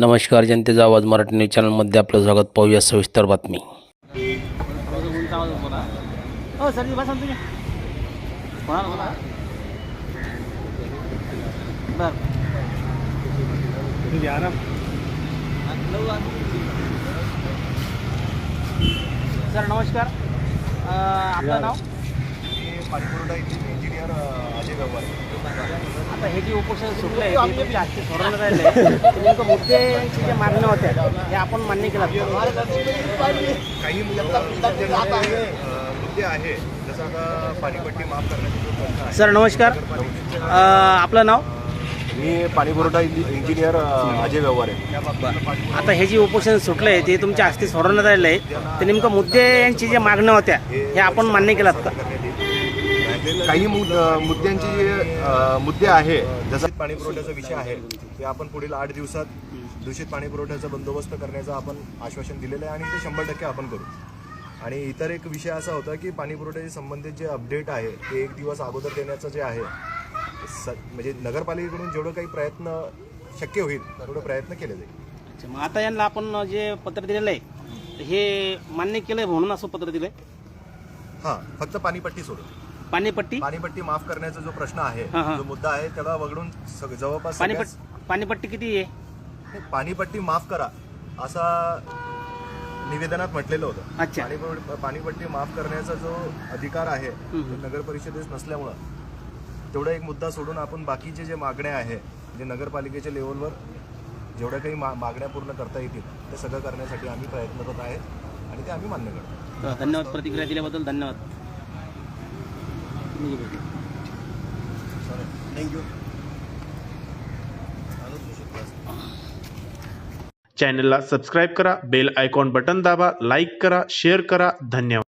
नमस्कार जनतेचा आवाज मराठी न्यूज चॅनलमध्ये आपलं स्वागत. पाहूया सविस्तर बातमी. हो सर नमस्कार. आपलं नाव? पाणीपुरवठा इंजिनियर आता हे जे उपोषण सुटलं आहे ते तुमच्या हाती सोडवण्यात राहिले ते नेमकं मुद्द्याची ज्या मागण्या होत्या हे आपण मान्य केला काही मुद्दे मुद्दे आहे जसं आता पाणीपट्टी माफ करण्याचा जो प्रश्न आहे. सर नमस्कार. आपलं नाव? मी पाणीपुरवठा इंजिनियर अजय व्यवहार. आहे आता हे जे उपोषण सुटलं आहे ते तुमच्या हस्ते सोडवण्यात आलेलं आहे ते नेमकं मुद्द्यांची ज्या मागण्या होत्या हे आपण मान्य केलात का काही मुद- मुद्द्यांचे जे मुद्दे आहे जसं पाणी पुरवठ्याचा विषय आहे ते आपण पुढील आठ दिवसात दूषित पाणी पुरवठ्याचा बंदोबस्त करण्याचं आपण आश्वासन दिलेलं आहे आणि ते शंभर टक्के आपण करू. आणि इतर एक विषय असा होता की पाणी पुरवठ्याशी संबंधित जे अपडेट आहे ते एक दिवस अगोदर देण्याचं जे आहे स म्हणजे नगरपालिकेकडून जेवढं काही प्रयत्न शक्य होईल तेवढं प्रयत्न केले जाईल. अच्छा मग आता यांना आपण जे पत्र दिलेलं आहे हे मान्य केलंय म्हणून असं पत्र दिलंय? हां फक्त पाणीपट्टी सोडून. पाणीपट्टी पाणीपट्टी माफ करण्याचा जो प्रश्न आहे हां, हां. जो मुद्दा आहे त्याला वगळून सग- जवळपास पाणीपट सगळ्याच- पाणीपट्टी किती आहे पाणीपट्टी माफ करा असा निवेदनात म्हटलेलं होतं अच्छा. पाणीपट्टी माफ करण्याचा जो अधिकार आहे. तो नगर परिषदेस नसल्यामुळं तेवढा एक मुद्दा सोडून आपण बाकीचे जे मागण्या आहे जे नगरपालिकेच्या लेवलवर जेवढ्या काही मा- मागण्या पूर्ण करता येतील ते सगळं करण्यासाठी आम्ही प्रयत्नरत आहे आणि ते आम्ही मान्य करतो धन्यवाद प्रतिक्रिया दिल्याबद्दल धन्यवाद चॅनलला सबस्क्राईब करा बेल आइकॉन बटन दाबा लाइक करा शेयर करा धन्यवाद।